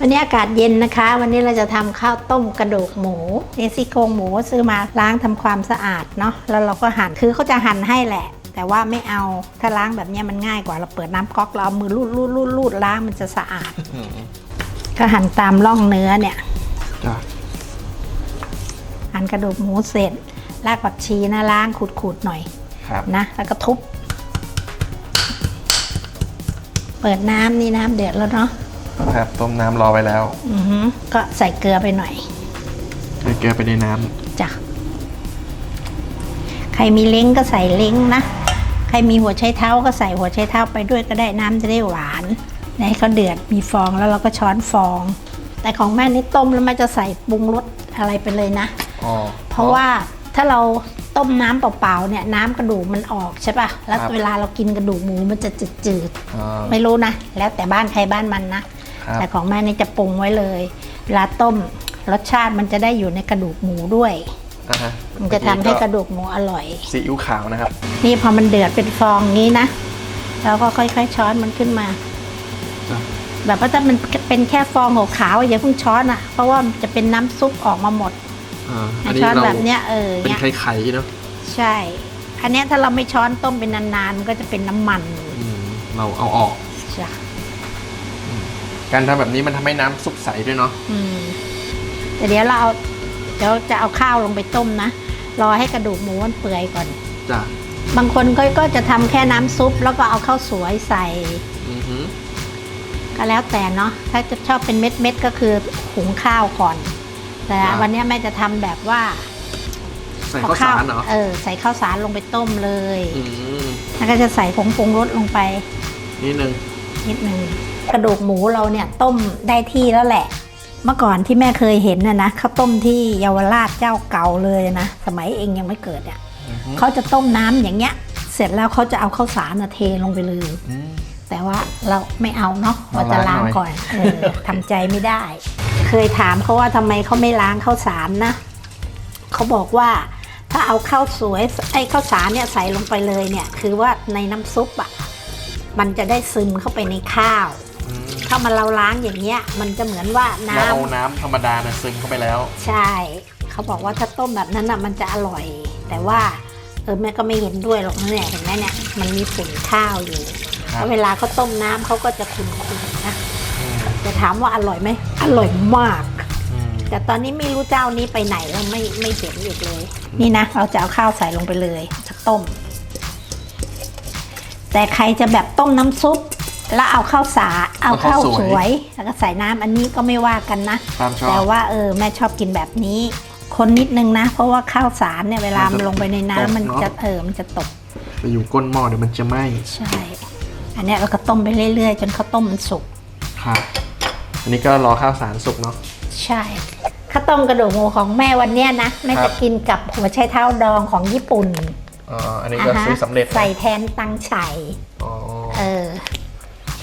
วันนี้อากาศเย็นนะคะ วันนี้เราจะทำข้าวต้มกระดูกหมูนี่ซี่โครงหมูซื้อมาล้างทำความสะอาดเนาะแล้วเราก็หั่นคือเขาจะหั่นให้แหละ แต่ว่าไม่เอาถ้าล้างแบบเนี้ยมันง่ายกว่าเราเปิดน้ำก๊อกเราเอามือลูดลูดลูดลูดล้างมันจะสะอาดก็หั่นตามร่องเนื้อเนี่ยจ้ะหั่นกระดูกหมูเสร็จรากผักชีนะล้างขูดๆหน่อยครับนะแล้วก็ทุบ เปิดน้ำนี่น้ำเดือดแล้วเนาะ ครับ ต้มน้ำรอไว้แล้วอือหือก็ใส่เกลือไปหน่อยใส่เกลือไปในน้ำจ้ะใครมีเล้งก็ใส่เล้งนะ ใครมีหัวไชเท้าก็ใส่หัวไชเท้าไปด้วยก็ได้น้ำจะได้หวานให้เขาเดือดมีฟองแล้วเราก็ช้อนฟอง แต่ของแม่นี่ต้มแล้วแม่จะใส่ปรุงรสอะไรไปเลยนะ อ๋อ เพราะว่าถ้าเราต้มน้ำเปล่าๆเนี่ยน้ำกระดูกมันออกใช่ปะแล้วครับ เวลาเรากินกระดูกหมูมันจะจืดอ๋อๆไม่รู้นะ แล้วแต่บ้านใครบ้านมันนะครับ แต่ของแม่นี่จะปรุงไว้เลยเวลาต้มรสชาติมันจะได้อยู่ในกระดูกหมูด้วย อ่าฮะมันจะทำให้กระดูกหมูอร่อย ซีอิ๊วขาวนะครับ นี่พอมันเดือดเป็นฟองงี้นะเราก็ค่อยๆช้อนมันขึ้นมาจ้ะแบบว่าถ้ามันเป็นแค่ฟองขาวๆอย่าเพิ่งช้อนอะ เพราะว่ามันจะเป็นน้ำซุปออกมาหมดอ่าให้ช้อนแบบเนี้ยเออเป็นเนี้ยไข่ๆเนาะใช่ อันเนี้ยถ้าเราไม่ช้อนต้มเป็นนานๆมันก็จะเป็นน้ำมันอืมเราเอาออก จ้ะ การทำแบบนี้มันทำให้น้ำซุปใสด้วยเนาะอืมแต่เดี๋ยวเราเอาเดี๋ยวจะเอาข้าวลงไปต้มนะ รอให้กระดูกหมูมันเปื่อยก่อน จ้ะบางคนก็ก็จะทำแค่น้ำซุป แล้วก็เอาข้าวสวยใส่ อือหือก็แล้วแต่เนาะ ถ้าจะชอบเป็นเม็ดเม็ดๆก็คือหุงข้าวก่อน แต่วันเนี้ยแม่จะทำแบบว่าใส่ข้าวสารเหรอเออ ใส่ข้าวสารลงไปต้มเลย อืมแล้วก็จะใส่ผงปรุงรสลงไปนิดนึงนิดนึง กระดูกหมูเราเนี่ยต้มได้ที่แล้วแหละ เมื่อก่อนที่แม่เคยเห็นนะนะเขาต้มที่เยาวราชเจ้าเก่าเลยนะ สมัยเองยังไม่เกิดเนี่ยอือหือเขาจะต้มน้ำอย่างเงี้ย เสร็จแล้วเขาจะเอาข้าวสารน่ะเทลงไปเลยอืมแต่ว่าเราไม่เอาเนาะมาเราจะล้างล้างหน่อยก่อนเออทำใจไม่ได้ เคยถามเขาว่าทำไมเขาไม่ล้างข้าวสารนะเขาบอกว่าถ้าเอาข้าวสวยไอ้ข้าวสารเนี่ยใส่ลงไปเลยเนี่ย คือว่าในน้ำซุปอะ่ะมันจะได้ซึมเข้าไปในข้าวอืม ถ้ามันเราล้างอย่างเงี้ย มันจะเหมือนว่าน้เราเอาน้ำธรรมดานะซึมเข้าไปแล้วำใช่ เขาบอกว่าถ้าต้มแบบนั้นอะมันจะอร่อย แต่ว่าเออแม่ก็ไม่เห็นด้วยหรอกนะเนี่ยเห็นไหมเนี่ยมันมีฝุ่นข้าวอยู่ครับ แล้วเวลาเขาต้มน้ำเขาก็จะขุ่นๆนะอืมจะถามว่าอร่อยไหมอร่อยมาก อืมแต่ตอนนี้ไม่รู้เจ้านี้ไปไหนแล้วไม่ไม่เห็นอีกเลย นี่นะเราจะเอาข้าวใส่ลงไปเลยจะต้ม แต่ใครจะแบบต้มน้ำซุป แล้วเอาข้าวสาเอาข้าวสวย แล้วก็ใส่น้ำอันนี้ก็ไม่ว่ากันนะ ตามชอบแต่ว่าเออแม่ชอบกินแบบนี้ คนนิดนึงนะ เพราะว่าข้าวสารเนี่ยเวลามันลงไปในน้ำมันจะเออมันจะตกไปอยู่ก้นหม้อเดี๋ยวมันจะไหม้ใช่ อันเนี้ยเราก็ต้มไปเรื่อยๆ จนข้าวต้มมันสุกครับอันนี้ก็รอข้าวสารสุกเนาะใช่ข้าวต้มกระดูกหมูของแม่วันเนี้ยนะแม่ครัจะบกินกับหัวไชเท้าดองของญี่ปุ่นอ๋ออันนี้ก็าฮะซื้อสำเร็จใส่แทนตังไฉอ๋อเออใ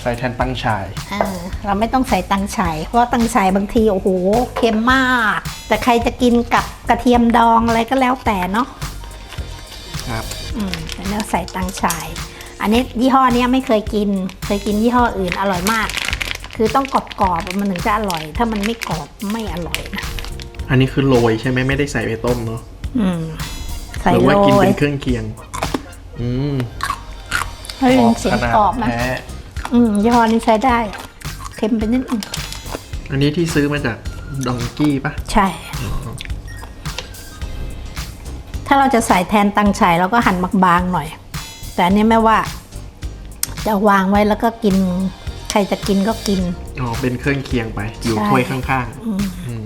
ส่แทนตั้งฉาย เออเราไม่ต้องใส่ตังไฉเพราะว่าตังไฉบางทีโอ้โหเค็มมาก แต่ใครจะกินกับกระเทียมดองอะไรก็แล้วแต่เนาะครับ อืมแต่เนี่ยใส่ตังไฉอันนี้ยี่ห้อเนี้ยไม่เคยกิน เคยกินยี่ห้ออื่นอร่อยมาก คือต้องกรอบๆมันถึงจะอร่อย ถ้ามันไม่กรอบไม่อร่อยนะอันนี้คือโรยใช่ไหมไม่ได้ใส่ไปต้มเนาะอืมใส่หรือโรว่ากินยเป็นเครื่องเคียง อืมเฮ้ยเสียงขนาดกรอบนะแท้ อืมยี่ห้อนี้ใช้ได้ เค็มไปนิดนึงอันนี้ที่ซื้อมาจากดองกี้ปะใช่ ถ้าเราจะใส่แทนตังไฉเราก็หั่นบางๆหน่อย แต่อันนี้แม่ว่า จะวางไว้แล้วก็กิน ใครจะกินก็กิน อ๋อ เป็นเครื่องเคียงไป อยู่ใช่ถ้วยข้างๆอืม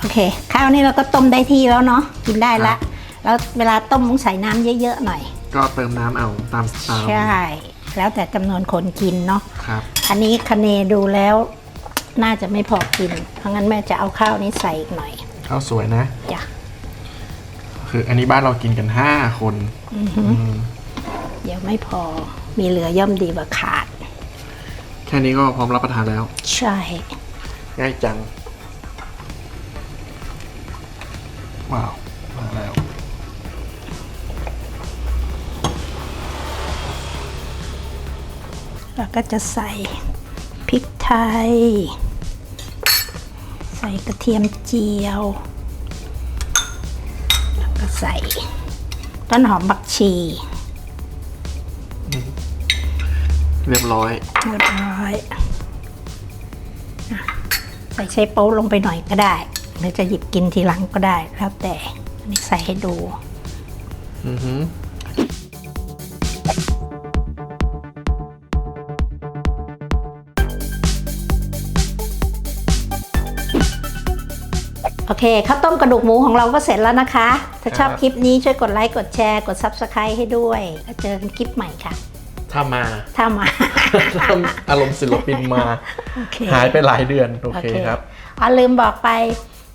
โอเค ข้าวนี้เราก็ต้มได้ที่แล้วเนาะ กินได้ครัละบแล้วเวลาต้มต้องใส่น้ำเยอะๆหน่อย ก็เติมน้ำเอาตามตามใช่ แล้วแต่จำนวนคนกินเนาะครับ อันนี้คะเนดูแล้ว น่าจะไม่พอกิน เพราะงั้นแม่จะเอาข้าวนี้ใส่อีกหน่อยข้าวสวยนะ จ้ะคืออันนี้บ้านเรากินกันห้าคนอือหืออืมเดี๋ยวไม่พอมีเหลือย่อมดีกว่าขาด แค่นี้ก็พร้อมรับประทานแล้ว ใช่ ง่ายจัง ว้าวมาแล้ว แล้วก็จะใส่พริกไทยส่กระเทียมเจียว แล้วก็ใส่ต้นหอมบักชี เรียบร้อย เรียบร้อยอะใส่ไชโป๊ลงไปหน่อยก็ได้ หรือจะหยิบกินทีหลังก็ได้ แล้วแต่อันนี้ใส่ให้ดู อือหือ โอเคข้าวต้มกระดูกหมูของเราก็เสร็จแล้วนะคะ ถ้าชอบครับคลิปนี้ช่วยกดไลค์กดแชร์กด Subscribe ให้ด้วยแล้วเจอกันคลิปใหม่ค่ะถ้ามาถ้ามาถ้าอารมณ์ศิลปินมาโอเคหายไปหลายเดือน โอเคครับอ๋อลืมบอกไป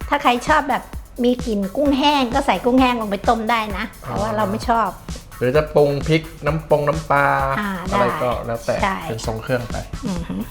ถ้าใครชอบแบบมีกลิ่นกุ้งแห้งก็ใส่กุ้งแห้งลงไปต้มได้นะแต่ว่าอ๋อเราไม่ชอบ หรือจะปรุงพริกน้ำปงน้ำปลาอ่าอะไรได้ก็แล้วแต่ใช่เป็นทรงเครื่องไปอือหือ